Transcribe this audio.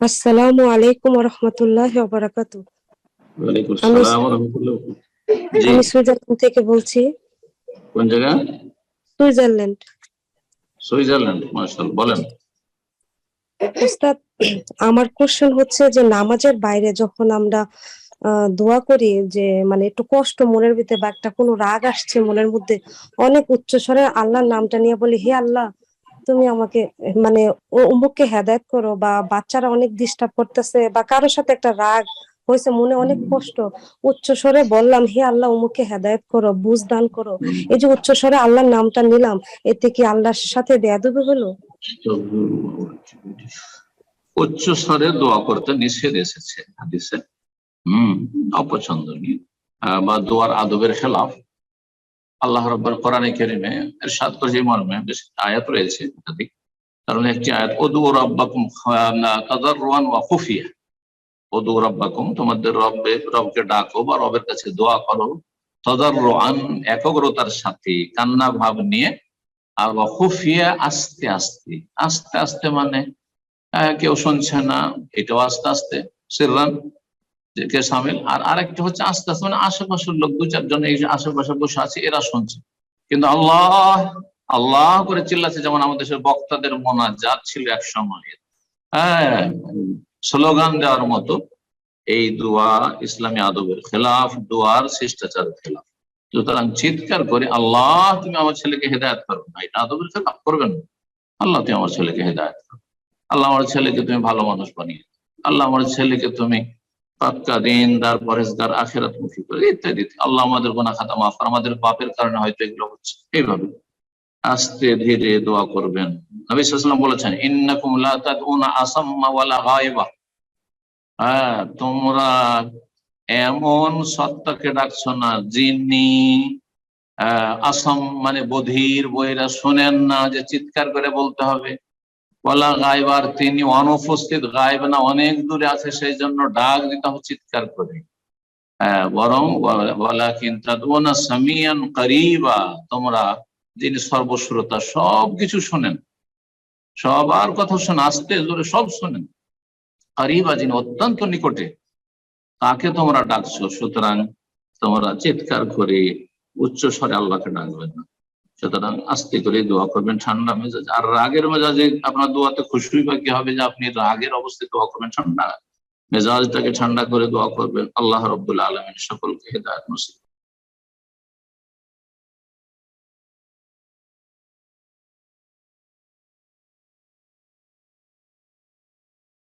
আসসালামু আলাইকুম রহমতুল্লাহ বারাকাতু আমি- সুইজারল্যান্ড থেকে বলছি। কোন জায়গা? সুইজারল্যান্ড। সুইজারল্যান্ড মাশাআল্লাহ বলেন। উস্তাদ আমার কোশ্চেন হচ্ছে যে নামাজের বাইরে যখন আমরা দোয়া করি যে মানে একটু কষ্ট মনের ভিতরে বা একটা কোনো রাগ আসছে মনের মধ্যে অনেক উচ্চ স্বরে আল্লাহর নামটা নিয়ে বলি হে আল্লাহ তুমি আমাকে মানে অমুককে হেদায়েত করো বা বাচ্চারা অনেক ডিস্টার্ব করতেছে বা কারোর সাথে একটা রাগ হয়েছে মনে অনেক কষ্ট। উচ্চ স্বরে বললাম হে আল্লাহ অমুককে হেদায়েত করো বুঝ দান করো। এই যে উচ্চ স্বরে আল্লাহর নামটা নিলাম এতে কি আল্লাহর সাথে বেয়াদবি হলো? উচ্চ স্বরে দোয়া করতে নিষেধ এসেছে হাদিসে। হম অপছন্দনীয়। বা দোয়ার আদবের খেলাফ। আল্লাহ রব্বর কোরআনে কেরিমে এরশাদ করেছে এই মর্মে, বেশ আয়াত রয়েছে কারণ একটি আয়াত ওদু রব্বাকুম তাদাররুয়ান ওয়া খুফিয়া। ওদু রব্বাকুম, তোমাদের রব্বে, রবকে ডাকো বা রবের কাছে দোয়া করো। তদাররুয়ান, একগ্রতার সাথে, কান্না ভাব নিয়ে। আর ওয়া খুফিয়া, আস্তে আস্তে। আস্তে আস্তে মানে? কেউ শুনছে না। এটাও আস্তে আস্তে। সিররান? যে কে সামিল? আর আরেকটা হচ্ছে আস্তে আস্তে মানে আশেপাশের লোক, দু চারজন এই আশেপাশে বসে আছে, এরা শুনছে। কিন্তু আল্লাহ আল্লাহ করে চিল্লাচ্ছে, যেমন আমাদের দেশের বক্তাদের মোনাজাত ছিল এক সময়। হ্যাঁ স্লোগান দেওয়ার মতো, এই দোয়া ইসলামী আদবের খেলাফ, দোয়ার শিষ্টাচারের খেলাফ। সুতরাং চিৎকার করে, আল্লাহ, তুমি আমার ছেলেকে হেদায়ত করো। না, এটা আদবের খেলাফ করবেন না। আল্লাহ, তুমি আমার ছেলেকে হেদায়ত করো। আল্লাহ, আমার ছেলেকে তুমি ভালো মানুষ বানিয়ে আল্লাহ, আমার ছেলেকে তুমি পাক্কা দিনদার পরেশদার আখেরাত মুখী করে ইত্যাদি। আল্লাহ আমাদের গোনা খাতা মাফ আমাদের পাপের কারণে হয়তো এগুলো হচ্ছে। এইভাবে আস্তে ধীরে দোয়া করবেন। নবী সাল্লাম বলেছেন, ইন্নাকুম লা তাদউনা আসাম্মা ওয়ালা গায়বা। হ্যাঁ তোমরা এমন সত্তাকে ডাকছো না, যিনি আসাম মানে বধির বইরা শোনেন না যে চিৎকার করে বলতে হবে। বলা গাইবার তিনি অনুপস্থিত গাইব না অনেক দূরে আছে সেই জন্য ডাক দিতে হবে চিৎকার করে। হ্যাঁ, বরং বলা- কিন্তু তোমরা যিনি সর্বশ্রোতা সব কিছু শোনেন। সবার কথা শোনেন আস্তে জোরে সব শোনেন। করিবা যিনি অত্যন্ত নিকটে তাকে তোমরা ডাকছো। সুতরাং তোমরা চিৎকার করে উচ্চ স্বরে আল্লাহকে ডাকবেন না। সুতরাং আস্তে করে দোয়া করবেন ঠান্ডা মেজাজ। আর রাগের মেজাজে আপনার দোয়াতে খুশি বা কি হবে যে আপনি রাগের অবস্থায় দোয়া করবেন? ঠান্ডা মেজাজটাকে ঠান্ডা করে দোয়া করবেন। আল্লাহ রব্দুল আলমিন সকলকে হেদায়ত নসিব।